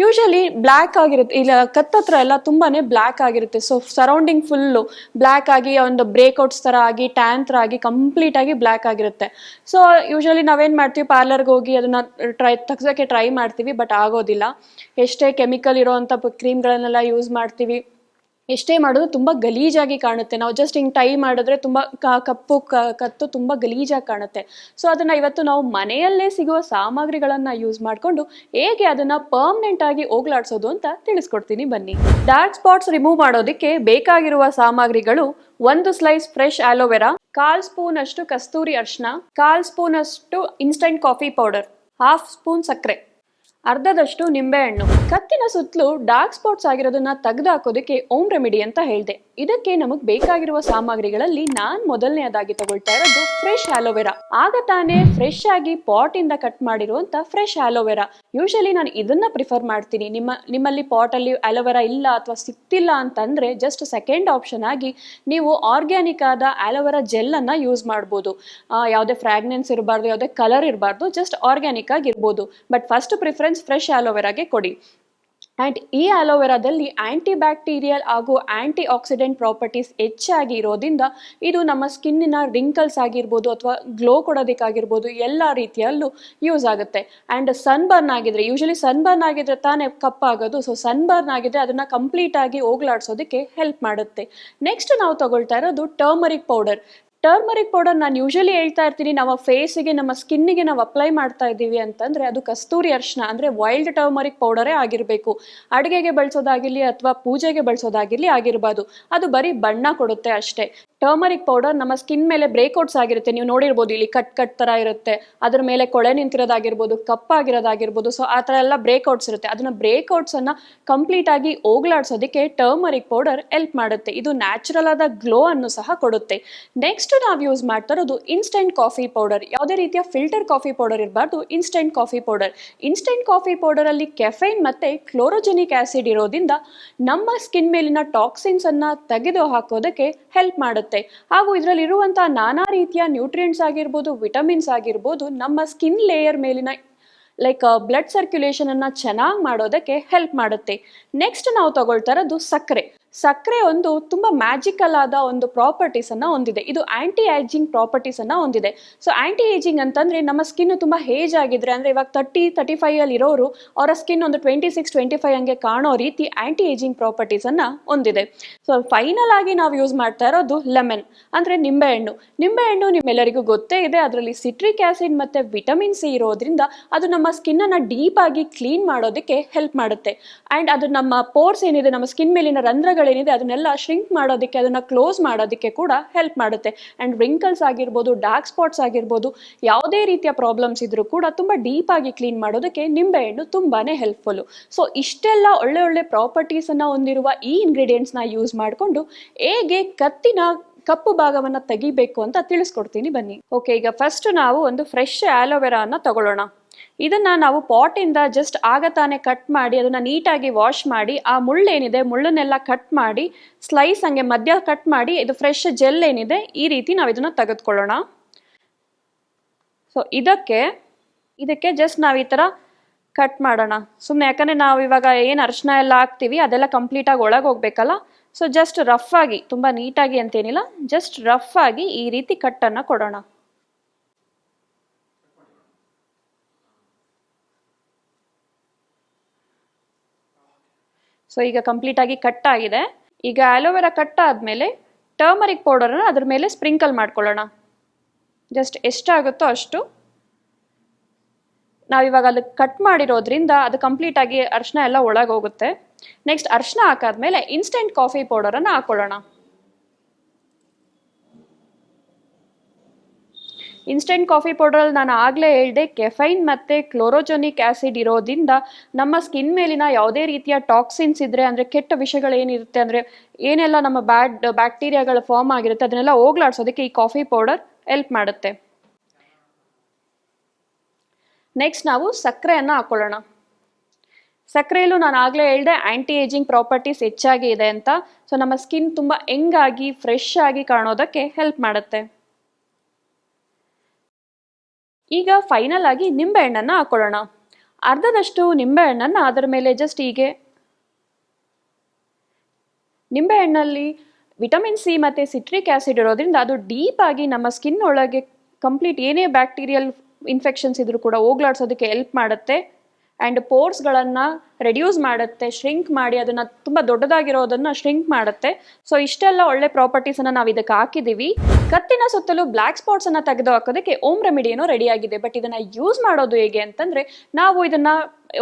Usually black ಆಗಿರುತ್ತೆ, ಇಲ್ಲ ಕತ್ತತ್ರ ಎಲ್ಲ ತುಂಬಾನೇ ಬ್ಲ್ಯಾಕ್ ಆಗಿರುತ್ತೆ. ಸೊ ಸರೌಂಡಿಂಗ್ ಫುಲ್ಲು ಬ್ಲ್ಯಾಕ್ ಆಗಿ, ಒಂದು ಬ್ರೇಕ್ಔಟ್ಸ್ ಥರ ಆಗಿ ಟ್ಯಾನ್ ಥರ ಆಗಿ ಕಂಪ್ಲೀಟ್ ಆಗಿ ಬ್ಲ್ಯಾಕ್ ಆಗಿರುತ್ತೆ. ಸೊ ಯೂಶಲಿ ನಾವೇನು ಮಾಡ್ತೀವಿ ಪಾರ್ಲರ್ಗೆ ಹೋಗಿ ಅದನ್ನ ಟ್ರೈ ತೆಗ್ಸೋಕ್ಕೆ ಟ್ರೈ ಮಾಡ್ತೀವಿ ಬಟ್ ಆಗೋದಿಲ್ಲ. ಎಷ್ಟೇ ಕೆಮಿಕಲ್ ಇರೋವಂಥ ಕ್ರೀಮ್ಗಳನ್ನೆಲ್ಲ ಯೂಸ್ ಮಾಡ್ತೀವಿ. ಎಷ್ಟೇ ಮಾಡಿದ್ರು ತುಂಬ ಗಲೀಜಾಗಿ ಕಾಣುತ್ತೆ. ನಾವು ಜಸ್ಟ್ ಹಿಂಗೆ ಟೈ ಮಾಡಿದ್ರೆ ತುಂಬ ಕಪ್ಪು, ಕ ಕತ್ತು ತುಂಬ ಗಲೀಜಾಗಿ ಕಾಣುತ್ತೆ. ಸೊ ಅದನ್ನು ಇವತ್ತು ನಾವು ಮನೆಯಲ್ಲೇ ಸಿಗುವ ಸಾಮಗ್ರಿಗಳನ್ನು ಯೂಸ್ ಮಾಡಿಕೊಂಡು ಹೇಗೆ ಅದನ್ನು ಪರ್ಮನೆಂಟ್ ಆಗಿ ಹೋಗ್ಲಾಡ್ಸೋದು ಅಂತ ತಿಳಿಸ್ಕೊಡ್ತೀನಿ. ಬನ್ನಿ. ಡಾರ್ಕ್ ಸ್ಪಾಟ್ಸ್ ರಿಮೂವ್ ಮಾಡೋದಕ್ಕೆ ಬೇಕಾಗಿರುವ ಸಾಮಗ್ರಿಗಳು ಒಂದು ಸ್ಲೈಸ್ ಫ್ರೆಶ್ ಆಲೋವೆರಾ ಕಾಲ್ ಸ್ಪೂನ್ ಅಷ್ಟು ಕಸ್ತೂರಿ ಅರ್ಶನ ಕಾಲ್ ಸ್ಪೂನ್ ಅಷ್ಟು instant coffee powder half spoon ಸಕ್ಕರೆ. ಅರ್ಧದಷ್ಟು ನಿಂಬೆಹಣ್ಣು. ಕತ್ತಿನ ಸುತ್ತಲೂ ಡಾರ್ಕ್ ಸ್ಪಾಟ್ಸ್ ಆಗಿರೋದನ್ನ ತೆಗೆದುಹಾಕೋದಕ್ಕೆ ಓಮ್ ರೆಮಿಡಿ ಅಂತ ಹೇಳಿದೆ. ಇದಕ್ಕೆ ನಮಗ್ ಬೇಕಾಗಿರುವ ಸಾಮಗ್ರಿಗಳಲ್ಲಿ ನಾನ್ ಮೊದಲನೆಯದಾಗಿ ತಗೊಳ್ತಾ ಇರೋದು ಫ್ರೆಶ್ ಆಲೋವೆರಾ ಆಗ ತಾನೇ ಫ್ರೆಶ್ ಆಗಿ ಪಾಟ್ ಇಂದ ಕಟ್ ಮಾಡಿರುವಂತ ಫ್ರೆಶ್ ಆಲೋವೆರಾ ಯೂಶಲಿ ನಾನು ಇದನ್ನ ಪ್ರಿಫರ್ ಮಾಡ್ತೀನಿ. ನಿಮ್ಮ, ನಿಮ್ಮಲ್ಲಿ ಪಾಟ್ ಅಲ್ಲಿ ಆಲೋವೆರಾ ಇಲ್ಲ ಅಥವಾ ಸಿಕ್ತಿಲ್ಲ ಅಂತಂದ್ರೆ ಜಸ್ಟ್ ಸೆಕೆಂಡ್ ಆಪ್ಷನ್ ಆಗಿ ನೀವು ಆರ್ಗ್ಯಾನಿಕ್ ಆದ ಆಲೋವೆರಾ ಜೆಲ್ ಅನ್ನ ಯೂಸ್ ಮಾಡಬಹುದು ಯಾವುದೇ ಫ್ರಾಗ್ನೆನ್ಸ್ ಇರಬಾರ್ದು, ಯಾವುದೇ ಕಲರ್ ಇರಬಾರ್ದು ಜಸ್ಟ್ ಆರ್ಗ್ಯಾನಿಕ್ ಆಗಿರ್ಬೋದು. ಬಟ್ ಫಸ್ಟ್ ಪ್ರಿಫರೆನ್ಸ್ ಫ್ರೆಶ್ ಆಲೋವೆರಾಗೆ ಕೊಡಿ. ಆ್ಯಂಡ್ ಈ ಆಲೋವೆರಾದಲ್ಲಿ ಆ್ಯಂಟಿ ಬ್ಯಾಕ್ಟೀರಿಯಲ್ ಹಾಗೂ ಆ್ಯಂಟಿ ಆಕ್ಸಿಡೆಂಟ್ ಪ್ರಾಪರ್ಟೀಸ್ ಹೆಚ್ಚಾಗಿ ಇರೋದ್ರಿಂದ ಇದು ನಮ್ಮ ಸ್ಕಿನ್ನಿನ ರಿಂಕಲ್ಸ್ ಆಗಿರ್ಬೋದು ಅಥವಾ ಗ್ಲೋ ಕೊಡೋದಕ್ಕಾಗಿರ್ಬೋದು ಎಲ್ಲ ರೀತಿಯಲ್ಲೂ ಯೂಸ್ ಆಗುತ್ತೆ. ಆ್ಯಂಡ್ ಸನ್ಬರ್ನ್ ಆಗಿದ್ರೆ ಯೂಶಲಿ ಸನ್ಬರ್ನ್ ಆಗಿದ್ರೆ ತಾನೇ ಕಪ್ಪಾಗೋದು. ಸೊ ಸನ್ಬರ್ನ್ ಆಗಿದ್ರೆ ಅದನ್ನು ಕಂಪ್ಲೀಟ್ ಆಗಿ ಹೋಗ್ಲಾಡ್ಸೋದಕ್ಕೆ ಹೆಲ್ಪ್ ಮಾಡುತ್ತೆ. ನೆಕ್ಸ್ಟ್ ನಾವು ತಗೊಳ್ತಾ ಇರೋದು ಟರ್ಮರಿಕ್ ಪೌಡರ್ ಟರ್ಮರಿಕ್ ಪೌಡರ್ ನಾನು ಯೂಶಲಿ ಹೇಳ್ತಾ ಇರ್ತೀನಿ, ನಮ್ಮ ಫೇಸಿಗೆ ನಮ್ಮ ಸ್ಕಿನ್ನಿಗೆ ನಾವು ಅಪ್ಲೈ ಮಾಡ್ತಾ ಇದ್ದೀವಿ ಅಂತಂದರೆ ಅದು ಕಸ್ತೂರಿ ಅರ್ಶನ, ಅಂದರೆ ವೈಲ್ಡ್ ಟರ್ಮರಿಕ್ ಪೌಡರೇ ಆಗಿರಬೇಕು. ಅಡುಗೆಗೆ ಬಳಸೋದಾಗಿರಲಿ ಅಥವಾ ಪೂಜೆಗೆ ಬಳಸೋದಾಗಿರಲಿ ಆಗಿರ್ಬೋದು. ಅದು ಬರೀ ಬಣ್ಣ ಕೊಡುತ್ತೆ ಅಷ್ಟೇ. ಟರ್ಮರಿಕ್ ಪೌಡರ್ ನಮ್ಮ ಸ್ಕಿನ್ ಮೇಲೆ ಬ್ರೇಕ್ಔಟ್ಸ್ ಆಗಿರುತ್ತೆ. ನೀವು ನೋಡಿರ್ಬೋದು ಇಲ್ಲಿ ಕಟ್ ಕಟ್ ಥರ ಇರುತ್ತೆ. ಅದ್ರ ಮೇಲೆ ಕೊಳೆ ನಿಂತಿರೋದಾಗಿರ್ಬೋದು ಕಪ್ಪಾಗಿರೋದಾಗಿರ್ಬೋದು ಸೊ ಆ ಥರ ಎಲ್ಲ ಬ್ರೇಕ್ಔಟ್ಸ್ ಇರುತ್ತೆ. ಅದನ್ನ ಬ್ರೇಕ್ಔಟ್ಸನ್ನು ಕಂಪ್ಲೀಟ್ ಆಗಿ ಹೋಗ್ಲಾಡ್ಸೋದಕ್ಕೆ ಟರ್ಮರಿಕ್ ಪೌಡರ್ ಹೆಲ್ಪ್ ಮಾಡುತ್ತೆ. ಇದು ನ್ಯಾಚುರಲ್ ಆದ ಗ್ಲೋ ಅನ್ನು ಸಹ ಕೊಡುತ್ತೆ. ನೆಕ್ಸ್ಟ್ ನಾವು ಯೂಸ್ ಮಾಡ್ತಾ ಇರೋದು ಇನ್ಸ್ಟೆಂಟ್ ಕಾಫಿ ಪೌಡರ್ ಯಾವುದೇ ರೀತಿಯ ಫಿಲ್ಟರ್ ಕಾಫಿ ಪೌಡರ್ ಇರಬಾರ್ದು instant coffee powder instant coffee ಪೌಡರಲ್ಲಿ caffeine ಮತ್ತೆ ಕ್ಲೋರೋಜೆನಿಕ್ ಆಸಿಡ್ ಇರೋದ್ರಿಂದ ನಮ್ಮ ಸ್ಕಿನ್ ಮೇಲಿನ ಟಾಕ್ಸಿನ್ಸ್ ಅನ್ನ ತೆಗೆದು ಹಾಕೋದಕ್ಕೆ ಹೆಲ್ಪ್ ಮಾಡುತ್ತೆ. ಹಾಗೂ ಇದರಲ್ಲಿ ಇರುವಂತಹ ನಾನಾ ರೀತಿಯ ನ್ಯೂಟ್ರಿಯೆಂಟ್ಸ್ ಆಗಿರ್ಬೋದು ವಿಟಮಿನ್ಸ್ ಆಗಿರ್ಬೋದು, ನಮ್ಮ ಸ್ಕಿನ್ ಲೇಯರ್ ಮೇಲಿನ ಲೈಕ್ ಬ್ಲಡ್ ಸರ್ಕ್ಯುಲೇಷನ್ ಅನ್ನ ಚೆನ್ನಾಗಿ ಮಾಡೋದಕ್ಕೆ ಹೆಲ್ಪ್ ಮಾಡುತ್ತೆ. ನೆಕ್ಸ್ಟ್ ನಾವು ತಗೊಳ್ತಾ ಇರೋದು ಸಕ್ಕರೆ. ಸಕ್ಕರೆ ಒಂದು ತುಂಬ ಮ್ಯಾಜಿಕಲ್ ಆದ ಒಂದು ಪ್ರಾಪರ್ಟೀಸ್ ಅನ್ನ ಹೊಂದಿದೆ. ಇದು ಆಂಟಿ ಏಜಿಂಗ್ ಪ್ರಾಪರ್ಟೀಸ್ ಅನ್ನ ಹೊಂದಿದೆ. ಸೊ ಆಂಟಿ ಏಜಿಂಗ್ ಅಂತಂದ್ರೆ ನಮ್ಮ ಸ್ಕಿನ್ ತುಂಬಾ ಹೇಜ್ ಆಗಿದ್ರೆ, ಅಂದ್ರೆ ಇವಾಗ ತರ್ಟಿ ತರ್ಟಿ ಅಲ್ಲಿ ಇರೋರು, ಅವರ ಸ್ಕಿನ್ ಒಂದು ಟ್ವೆಂಟಿ ಸಿಕ್ಸ್ ಟ್ವೆಂಟಿ ಫೈವ್ ಹಂಗೆ ಕಾಣೋ ರೀತಿ ಆಂಟಿ ಏಜಿಂಗ್ ಪ್ರಾಪರ್ಟೀಸ್ ಅನ್ನ ಹೊಂದಿದೆ. ಸೊ ಫೈನಲ್ ಆಗಿ ನಾವು ಯೂಸ್ ಮಾಡ್ತಾ ಇರೋದು ಲೆಮನ್ ಅಂದ್ರೆ ನಿಂಬೆಹಣ್ಣು ನಿಂಬೆಹಣ್ಣು ನಿಮ್ಮೆಲ್ಲರಿಗೂ ಗೊತ್ತೇ ಇದೆ, ಅದರಲ್ಲಿ ಸಿಟ್ರಿಕ್ ಆಸಿಡ್ ಮತ್ತೆ ವಿಟಮಿನ್ ಸಿ ಇರೋದ್ರಿಂದ ಅದು ನಮ್ಮ ಸ್ಕಿನ್ ಅನ್ನ ಡೀಪ್ ಆಗಿ ಕ್ಲೀನ್ ಮಾಡೋದಕ್ಕೆ ಹೆಲ್ಪ್ ಮಾಡುತ್ತೆ. ಅಂಡ್ ಅದು ನಮ್ಮ ಪೋರ್ಸ್ ಏನಿದೆ, ನಮ್ಮ ಸ್ಕಿನ್ ಮೇಲಿನ ರಂಧ್ರಗಳೇನಿದೆ ಅದನ್ನೆಲ್ಲ ಶ್ರಿಂಕ್ ಮಾಡೋದಕ್ಕೆ, ಅದನ್ನ ಕ್ಲೋಸ್ ಮಾಡೋದಕ್ಕೆ ಕೂಡ ಹೆಲ್ಪ್ ಮಾಡುತ್ತೆ. ಅಂಡ್ ರಿಂಕಲ್ಸ್ ಆಗಿರ್ಬೋದು ಡಾರ್ಕ್ ಸ್ಪಾಟ್ಸ್ ಆಗಿರ್ಬೋದು, ಯಾವುದೇ ರೀತಿಯ ಪ್ರಾಬ್ಲಮ್ಸ್ ಇದ್ರೂ ಕೂಡ ತುಂಬಾ ಡೀಪ್ ಆಗಿ ಕ್ಲೀನ್ ಮಾಡೋದಕ್ಕೆ ನಿಂಬೆಹಣ್ಣು ತುಂಬಾನೇ ಹೆಲ್ಪ್ಫುಲ್ ಸೊ ಇಷ್ಟೆಲ್ಲ ಒಳ್ಳೆ ಒಳ್ಳೆ ಪ್ರಾಪರ್ಟೀಸ್ ಅನ್ನ ಹೊಂದಿರುವ ಈ ಇಂಗ್ರೀಡಿಯೆಂಟ್ಸ್ನ ಯೂಸ್ ಮಾಡಿಕೊಂಡು ಹೇಗೆ ಕತ್ತಿನ ಕಪ್ಪು ಭಾಗವನ್ನ ತೆಗಿಬೇಕು ಅಂತ ತಿಳಿಸ್ಕೊಡ್ತೀನಿ ಬನ್ನಿ. ಓಕೆ ಈಗ ಫಸ್ಟ್ ನಾವು ಒಂದು ಫ್ರೆಶ್ ಆಲೋವೆರಾ ಅನ್ನ ತಗೊಳ್ಳೋಣ. ಇದನ್ನ ನಾವು ಪಾಟಿಂದ ಜಸ್ಟ್ ಆಗ ತಾನೇ ಕಟ್ ಮಾಡಿ, ಅದನ್ನ ನೀಟಾಗಿ ವಾಶ್ ಮಾಡಿ, ಆ ಮುಳ್ಳೇನಿದೆ ಮುಳ್ಳನ್ನೆಲ್ಲ ಕಟ್ ಮಾಡಿ ಸ್ಲೈಸ್ ಹಂಗೆ ಮಧ್ಯ ಕಟ್ ಮಾಡಿ, ಇದು ಫ್ರೆಶ್ ಜೆಲ್ ಏನಿದೆ, ಈ ರೀತಿ ನಾವು ಇದನ್ನ ತೆಗೆದುಕೊಳ್ಳೋಣ. ಸೊ ಇದಕ್ಕೆ ಇದಕ್ಕೆ ಜಸ್ಟ್ ನಾವು ಈ ಥರ ಕಟ್ ಮಾಡೋಣ. ಸುಮ್ಮನೆ ಯಾಕಂದರೆ ನಾವು ಇವಾಗ ಏನು ಅರ್ಶನ ಎಲ್ಲ ಹಾಕ್ತೀವಿ, ಅದೆಲ್ಲ ಕಂಪ್ಲೀಟಾಗಿ ಒಳಗೆ ಹೋಗ್ಬೇಕಲ್ಲ? ಸೊ ಜಸ್ಟ್ ರಫ್ ಆಗಿ, ತುಂಬ ನೀಟಾಗಿ ಅಂತೇನಿಲ್ಲ ಜಸ್ಟ್ ರಫ್ ಆಗಿ ಈ ರೀತಿ ಕಟ್ಟನ್ನು ಕೊಡೋಣ. ಸೊ ಈಗ ಕಂಪ್ಲೀಟ್ ಆಗಿ ಕಟ್ ಆಗಿದೆ. ಈಗ ಆಲೋವೆರಾ ಕಟ್ ಆದಮೇಲೆ ಟರ್ಮರಿಕ್ ಪೌಡರನ್ನು ಅದ್ರ ಮೇಲೆ ಸ್ಪ್ರಿಂಕಲ್ ಮಾಡ್ಕೊಳ್ಳೋಣ. ಜಸ್ಟ್ ಎಷ್ಟಾಗುತ್ತೋ ಅಷ್ಟು. ನಾವಿವಾಗ ಅಲ್ಲಿ ಕಟ್ ಮಾಡಿರೋದ್ರಿಂದ ಅದು ಕಂಪ್ಲೀಟ್ ಆಗಿ ಅರ್ಶನ ಎಲ್ಲ ಒಳಗೋಗುತ್ತೆ ನೆಕ್ಸ್ಟ್ ಅರ್ಶನ ಹಾಕಾದ್ಮೇಲೆ ಇನ್ಸ್ಟೆಂಟ್ ಕಾಫಿ ಪೌಡರನ್ನು ಹಾಕೊಳ್ಳೋಣ. ಇನ್ಸ್ಟೆಂಟ್ ಕಾಫಿ ಪೌಡ್ರಲ್ಲಿ ನಾನು ಆಗಲೇ ಹೇಳಿದೆ ಕೆಫೈನ್ ಮತ್ತು ಕ್ಲೋರೋಜೋನಿಕ್ ಆ್ಯಸಿಡ್ ಇರೋದ್ರಿಂದ ನಮ್ಮ ಸ್ಕಿನ್ ಮೇಲಿನ ಯಾವುದೇ ರೀತಿಯ ಟಾಕ್ಸಿನ್ಸ್ ಇದ್ದರೆ ಅಂದರೆ ಕೆಟ್ಟ ವಿಷಯಗಳೇನಿರುತ್ತೆ ಅಂದರೆ ಏನೆಲ್ಲ ನಮ್ಮ ಬ್ಯಾಡ್ ಬ್ಯಾಕ್ಟೀರಿಯಾಗಳು ಫಾರ್ಮ್ ಆಗಿರುತ್ತೆ, ಅದನ್ನೆಲ್ಲ ಹೋಗ್ಲಾಡ್ಸೋದಕ್ಕೆ ಈ ಕಾಫಿ ಪೌಡರ್ ಹೆಲ್ಪ್ ಮಾಡುತ್ತೆ. ನೆಕ್ಸ್ಟ್ ನಾವು ಸಕ್ಕರೆಯನ್ನು ಹಾಕೊಳ್ಳೋಣ. ಸಕ್ಕರೆಯಲ್ಲೂ ನಾನು ಆಗಲೇ ಹೇಳಿದೆ ಆ್ಯಂಟಿ ಏಜಿಂಗ್ ಪ್ರಾಪರ್ಟೀಸ್ ಹೆಚ್ಚಾಗಿ ಇದೆ ಅಂತ. ಸೊ ನಮ್ಮ ಸ್ಕಿನ್ ತುಂಬ ಹೆಂಗಾಗಿ ಫ್ರೆಶ್ ಆಗಿ ಕಾಣೋದಕ್ಕೆ ಹೆಲ್ಪ್ ಮಾಡುತ್ತೆ. ಈಗ ಫೈನಲ್ ಆಗಿ ನಿಂಬೆಹಣ್ಣನ್ನು ಹಾಕೊಳ್ಳೋಣ. ಅರ್ಧದಷ್ಟು ನಿಂಬೆಹಣ್ಣನ್ನು ಅದರ ಮೇಲೆ ಜಸ್ಟ್ ಹೀಗೆ. ನಿಂಬೆಹಣ್ಣಲ್ಲಿ ವಿಟಮಿನ್ ಸಿ ಮತ್ತು ಸಿಟ್ರಿಕ್ ಆ್ಯಸಿಡ್ ಇರೋದ್ರಿಂದ ಅದು ಡೀಪ್ ಆಗಿ ನಮ್ಮ ಸ್ಕಿನ್ ಒಳಗೆ ಕಂಪ್ಲೀಟ್ ಏನೇ ಬ್ಯಾಕ್ಟೀರಿಯಲ್ ಇನ್ಫೆಕ್ಷನ್ಸ್ ಇದ್ರೂ ಕೂಡ ಹೋಗ್ಲಾಡ್ಸೋದಕ್ಕೆ ಹೆಲ್ಪ್ ಮಾಡುತ್ತೆ. ಆ್ಯಂಡ್ ಪೋರ್ಸ್ಗಳನ್ನು ರೆಡ್ಯೂಸ್ ಮಾಡುತ್ತೆ ಶ್ರಿಂಕ್ ಮಾಡಿ ಅದನ್ನು ತುಂಬ ದೊಡ್ಡದಾಗಿರೋದನ್ನು ಶ್ರಿಂಕ್ ಮಾಡುತ್ತೆ. ಸೊ ಇಷ್ಟೆಲ್ಲ ಒಳ್ಳೆ ಪ್ರಾಪರ್ಟೀಸನ್ನು ನಾವು ಇದಕ್ಕೆ ಹಾಕಿದ್ದೀವಿ ಕತ್ತಿನ ಸುತ್ತಲೂ ಬ್ಲ್ಯಾಕ್ ಸ್ಪಾಟ್ಸನ್ನು ತೆಗೆದು ಹಾಕೋದಕ್ಕೆ ಓಮ್ ರೆಡಿ ಆಗಿದೆ. ಬಟ್ ಇದನ್ನು ಯೂಸ್ ಮಾಡೋದು ಹೇಗೆ ಅಂತಂದರೆ, ನಾವು ಇದನ್ನು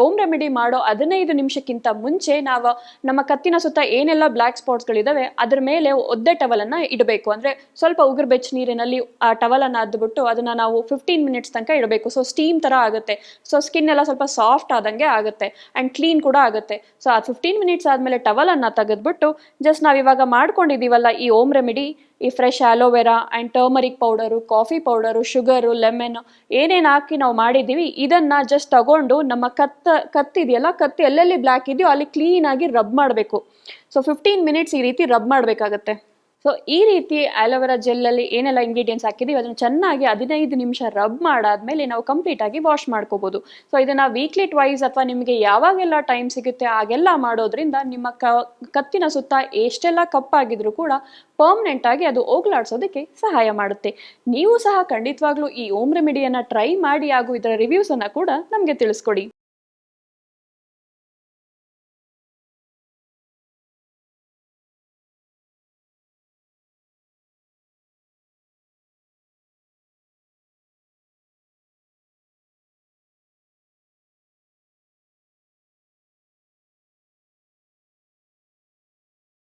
ಓಮ್ ರೆಮಿಡಿ ಮಾಡೋ ಹದಿನೈದು ನಿಮಿಷಕ್ಕಿಂತ ಮುಂಚೆ ನಾವು ನಮ್ಮ ಕತ್ತಿನ ಸುತ್ತ ಏನೆಲ್ಲ ಬ್ಲ್ಯಾಕ್ ಸ್ಪಾಟ್ಸ್ಗಳಿದಾವೆ ಅದ್ರ ಮೇಲೆ ಒದ್ದೆ ಟವಲನ್ನು ಇಡಬೇಕು. ಅಂದರೆ ಸ್ವಲ್ಪ ಉಗುರು ಬೆಚ್ಚ ನೀರಿನಲ್ಲಿ ಆ ಟವಲನ್ನು ಅದ್ಬಿಟ್ಟು ಅದನ್ನು ನಾವು ಫಿಫ್ಟೀನ್ ಮಿನಿಟ್ಸ್ ತನಕ ಇಡಬೇಕು. ಸೊ ಸ್ಟೀಮ್ ಥರ ಆಗುತ್ತೆ. ಸೊ ಸ್ಕಿನ್ ಎಲ್ಲ ಸ್ವಲ್ಪ ಸಾಫ್ಟ್ ಆದಂಗೆ ಆಗುತ್ತೆ. ಆ್ಯಂಡ್ ಕ್ಲೀನ್ ಕೂಡ ಆಗುತ್ತೆ. ಸೊ ಆ ಫಿಫ್ಟೀನ್ ಮಿನಿಟ್ಸ್ ಆದಮೇಲೆ ಟವಲನ್ನು ತೆಗೆದ್ಬಿಟ್ಟು ಜಸ್ಟ್ ನಾವು ಇವಾಗ ಮಾಡ್ಕೊಂಡಿದ್ದೀವಲ್ಲ ಈ ಓಮ್ ರೆಮಿಡಿ ಈ fresh aloe vera and turmeric powder coffee powder sugar lemon ಏನೇನು ಹಾಕಿ ನಾವು ಮಾಡಿದ್ದೀವಿ ಇದನ್ನು ಜಸ್ಟ್ ತಗೊಂಡು ನಮ್ಮ ಕತ್ತ, ಕತ್ತಿದೆಯಲ್ಲ, ಕತ್ತಿ ಎಲ್ಲೆಲ್ಲಿ ಬ್ಲ್ಯಾಕ್ ಇದೆಯೋ ಅಲ್ಲಿ ಕ್ಲೀನಾಗಿ ರಬ್ ಮಾಡಬೇಕು. ಸೊ ಫಿಫ್ಟೀನ್ ಮಿನಿಟ್ಸ್ ಈ ರೀತಿ ರಬ್ ಮಾಡಬೇಕಾಗತ್ತೆ. ಸೊ ಈ ರೀತಿ ಆಲೋವೆರಾ ಜೆಲ್ಲಲ್ಲಿ ಏನೆಲ್ಲ ಇಂಗ್ರೀಡಿಯೆಂಟ್ಸ್ ಹಾಕಿದೀವಿ ಅದನ್ನು ಚೆನ್ನಾಗಿ ಹದಿನೈದು ನಿಮಿಷ ರಬ್ ಮಾಡಾದ್ಮೇಲೆ ನಾವು ಕಂಪ್ಲೀಟಾಗಿ ವಾಶ್ ಮಾಡ್ಕೋಬೋದು. ಸೊ ಇದನ್ನು ವೀಕ್ಲಿ ಟ್ವೈಸ್ ಅಥವಾ ನಿಮಗೆ ಯಾವಾಗೆಲ್ಲ ಟೈಮ್ ಸಿಗುತ್ತೆ ಆಗೆಲ್ಲ ಮಾಡೋದ್ರಿಂದ ನಿಮ್ಮ ಕತ್ತಿನ ಸುತ್ತ ಎಷ್ಟೆಲ್ಲ ಕಪ್ಪಾಗಿದ್ರು ಕೂಡ ಪರ್ಮನೆಂಟ್ ಆಗಿ ಅದು ಹೋಗ್ಲಾಡ್ಸೋದಕ್ಕೆ ಸಹಾಯ ಮಾಡುತ್ತೆ. ನೀವು ಸಹ ಖಂಡಿತವಾಗ್ಲೂ ಈ ಓಮ್ ರೆಮಿಡಿಯನ್ನು ಟ್ರೈ ಮಾಡಿ ಹಾಗೂ ಇದರ ರಿವ್ಯೂಸನ್ನು ಕೂಡ ನಮಗೆ ತಿಳಿಸ್ಕೊಡಿ.